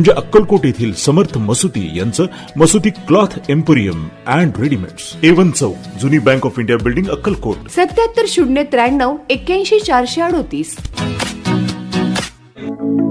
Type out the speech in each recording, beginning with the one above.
म्हणजे अक्कलकोट येथील समर्थ मसुती यांचं Masuti cloth emporium and readymades. A one चौक जुनी bank of India building Akkalkot. सत्याहत्तर शून्य त्र्याण्णव एक्क्याऐंशी चारशे अडोतीस.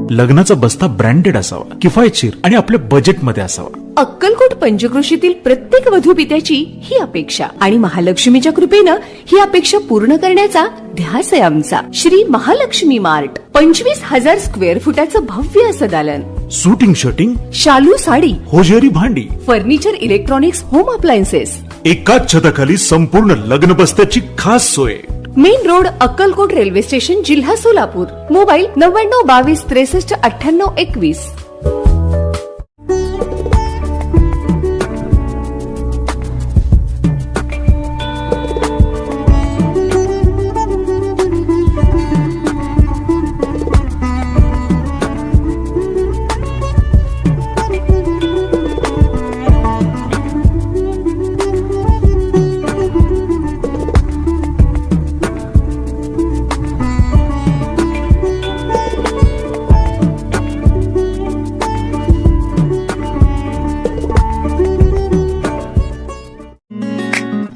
लग्नाचा बस्ता ब्रँडेड असावा किफायतशीर आणि आपल्या बजेटमध्ये असावा. अक्कलकोट पंचक्रोशीतील प्रत्येक वधूपित्याची ही अपेक्षा आणि महालक्ष्मीच्या कृपेनं ही अपेक्षा पूर्ण करण्याचा ध्यास आहे आमचा. श्री महालक्ष्मी मार्ट पंचवीस हजार स्क्वेअर फुटाचं भव्य असं दालन. सुटिंग शर्टिंग शालू साडी होजेरी भांडी फर्निचर इलेक्ट्रॉनिक्स होम अप्लायन्सेस एकाच छताखाली संपूर्ण लग्न बस्त्याची खास सोय. Main road Akkalkot railway station जिल्हा सोलापूर. मोबाईल नव्याण्णव बावीस त्रेसष्ट अठ्ठ्याण्णव एकवीस.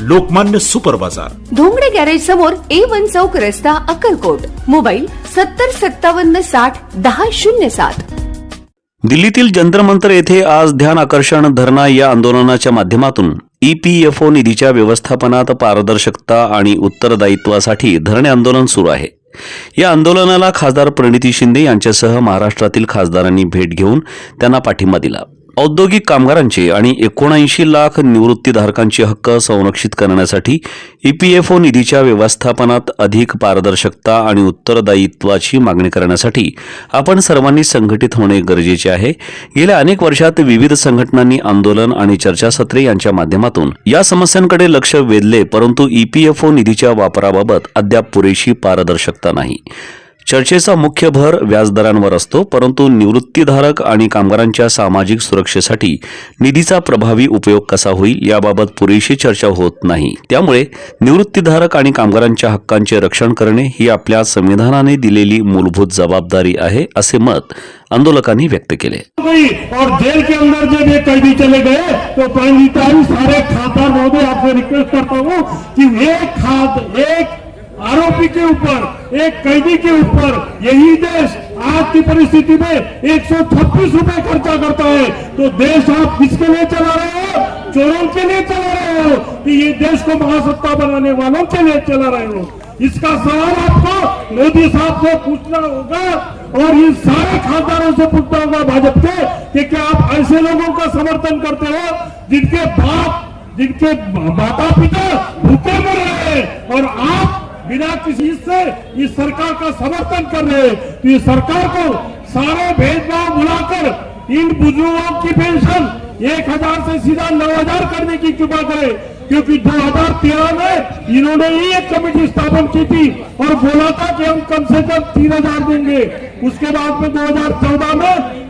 लोकमान्य सुपर बाजार. धोंगडे गॅरेज समोर ए वन चौक रस्ता अक्कलकोट. मोबाईल सत्तर सत्तावन्न साठ दहा शून्य सात. दिल्लीतील जंतर मंतर येथे आज ध्यान आकर्षण धरणा या आंदोलनाच्या माध्यमातून E ईपीएफओ निधीच्या व्यवस्थापनात पारदर्शकता आणि उत्तरदायित्वासाठी धरणे आंदोलन सुरू आहे. या आंदोलनाला खासदार प्रणिती शिंदे यांच्यासह महाराष्ट्रातील खासदारांनी भेट घेऊन त्यांना पाठिंबा दिला. औद्योगिक कामगारांचे आणि एकोणऐंशी लाख निवृत्तीधारकांचे हक्क संरक्षित करण्यासाठी ईपीएफओ निधीच्या व्यवस्थापनात अधिक पारदर्शकता आणि उत्तरदायित्वाची मागणी करण्यासाठी आपण सर्वांनी संघटित होणे गरजेचे आहे. गेल्या अनेक वर्षात विविध संघटनांनी आंदोलन आणि चर्चासत्रे यांच्या माध्यमातून या समस्यांकडे लक्ष वेधले परंतु ईपीएफओ निधीच्या वापराबाबत अद्याप पुरेशी पारदर्शकता नाही. चर्चेचा मुख्य भर व्याजदरांवर असतो परंतु निवृत्तीधारक आणि कामगारांच्या सामाजिक सुरक्षेसाठी निधीचा प्रभावी उपयोग कसा होईल याबाबत पुरेशी चर्चा होत नाही. त्यामुळे निवृत्तीधारक आणि कामगारांच्या हक्कांचे रक्षण करणे ही आपल्या संविधानाने दिलेली मूलभूत जबाबदारी आहे असे मत आंदोलकांनी व्यक्त केले. और जेल के अंदर जब ये कैदी चले गए तो पंडितारी सारे खासदार महोदय आपसे रिक्वेस्ट करता हूँ कि एक खाद एक आरोपी के ऊपर, एक कैदी के ऊपर, यही देश आज की परिस्थिति में एक सौ छब्बीस रूपए खर्चा करता है। तो देश आप किसके लिए चला रहे हो? चोरों के लिए चला रहे हो? कि ये देश को महासत्ता बनाने वालों के लिए चला रहे हो। इसका सवाल आपको मोदी साहब से पूछना होगा और इन सारे खासदारों से पूछना होगा भाजपा के कि क्या आप ऐसे लोगों का समर्थन करते हो जिनके बाप, जिनके माता पिता भूखे मर रहे हैं और आप बिना किसी से इस सरकार का समर्थन कर रहे हैं तो ये सरकार को सारे भेदभाव बुलाकर इन बुज़ुर्गों की पेंशन एक हज़ार से सीधा नौ हज़ार करने की कृपा करे। क्योंकि 2013 में इन्होंने ही एक कमेटी स्थापन की थी और बोला था कि हम कम से कम तीन हज़ार देंगे। उसके बाद में 2014 में